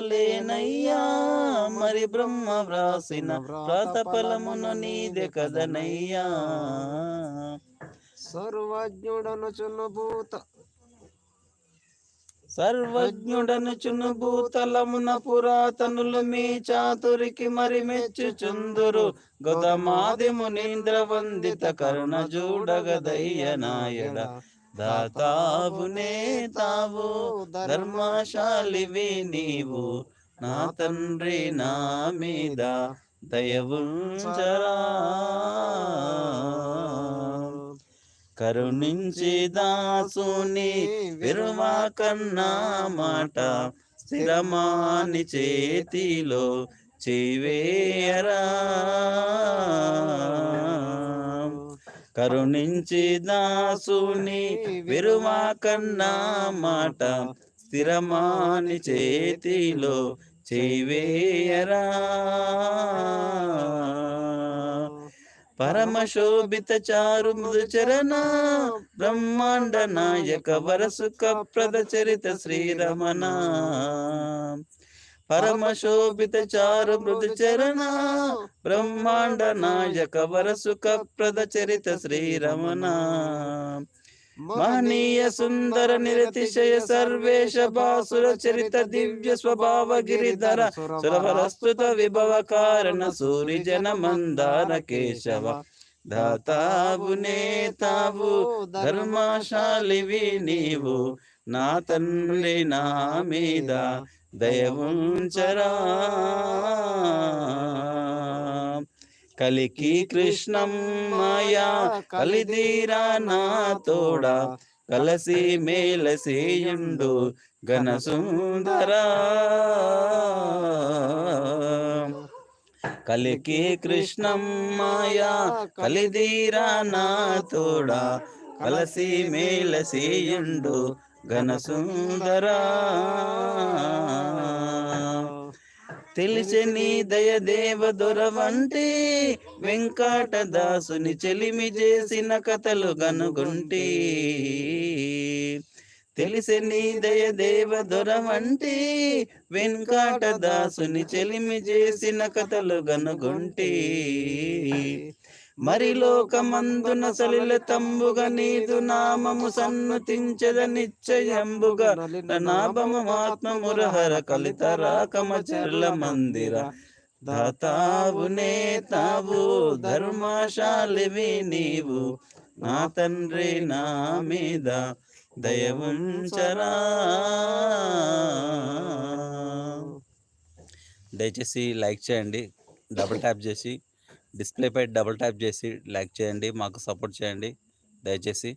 చాలేనయ్యా మరి బ్రహ్మ వ్రాసిన వ్రాత ఫలమును నీదే కదనయ్యా. సర్వజ్ఞుడను చునుభూత సర్వజ్ఞుడను చునుభూతలమున పురాతనులు మీ చాతురికి మరి మెచ్చుచుందురు. గౌతమాది మునీంద్ర వందిత కరుణ చూడగదయ్య నాయడ. దాతావునే తావు ధర్మశాలివి నీవు నా తండ్రి నా మీద దయవుంచరా. కరుణించి దాసుని విరువా కన్నా మాట స్థిరమాని చేతిలో చేవేయరా. కరుణించి దాసుని విరువా కన్నా మాట స్థిరమాని చేతిలో చేవేయరా పరమశోభిత చారు మృదుచరణ బ్రహ్మాండ నాయక వరసుక ప్రద చరిత శ్రీరమణ. పరమశోభిత చారు మృదు చరణ బ్రహ్మాండ నాయక వరసుక ప్రద చరిత శ్రీరమణ. మహనీయ సుందర నిరతిశయ సర్వేశ బాసుర చరిత దివ్య స్వభావ గిరిధర సురవరస్తుత విభవ కారణ సూరి జన మందార కేశవ. దాతావు నేతావు ధర్మశాలివి నీవు. నా తండ్రి నా మీద దయవుంచరా. కలికి కృష్ణం మాయా కలిదీరా నా తోడా. కలసి మేలసేయుండు ఘన సుందరా కలికి కృష్ణమ్మాయా కలిదీరా నా తోడా కలసి మేలసేయుండు ఘన సుందరా తెలిసి నీ దయ దేవ దొరవంటి వెంకటదాసుని చెలిమి చేసిన కథలు గనుగుంటి. తెలిసి నీ దయ దేవ దొరవంటి వెంకటదాసుని చెలిమి చేసిన కథలు గనుగుంటి. మరి లోకమందున సలిల తంబుగా నీదు నామము సన్నుతించద నిశ్చయంబుగా నాభము ఆత్మమురహర కలిత రాకమ చెర్ల మందిర. దాతావు నేతావు ధర్మశాలివి నీవు నా తండ్రి నా మీద దయవుంచరా దయచేసి లైక్ చేయండి డబుల్ ట్యాప్ చేసి డిస్ప్లేపై డబుల్ ట్యాప్ చేసి లైక్ చేయండి మాకు సపోర్ట్ చేయండి దయచేసి.